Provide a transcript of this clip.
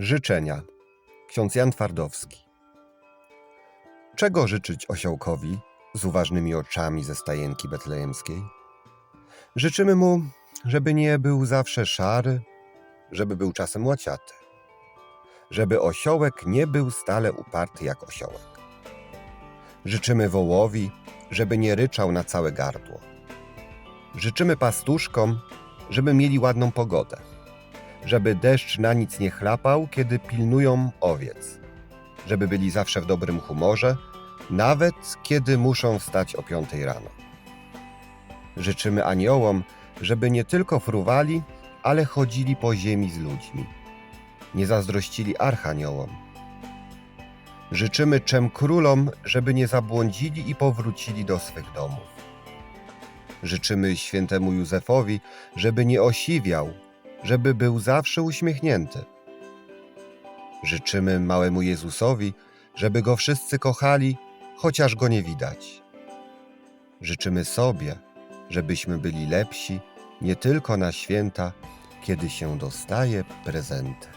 Życzenia. Ksiądz Jan Twardowski. Czego życzyć osiołkowi z uważnymi oczami ze stajenki betlejemskiej? Życzymy mu, żeby nie był zawsze szary, żeby był czasem łaciaty, żeby osiołek nie był stale uparty jak osiołek. Życzymy wołowi, żeby nie ryczał na całe gardło. Życzymy pastuszkom, żeby mieli ładną pogodę żeby deszcz na nic nie chlapał, kiedy pilnują owiec, żeby byli zawsze w dobrym humorze, nawet kiedy muszą wstać o piątej rano. Życzymy aniołom, żeby nie tylko fruwali, ale chodzili po ziemi z ludźmi. Nie zazdrościli archaniołom. Życzymy czem królom, żeby nie zabłądzili i powrócili do swych domów. Życzymy świętemu Józefowi, żeby nie osiwiał, żeby był zawsze uśmiechnięty. Życzymy małemu Jezusowi, żeby go wszyscy kochali, chociaż go nie widać. Życzymy sobie, żebyśmy byli lepsi nie tylko na święta, kiedy się dostaje prezenty.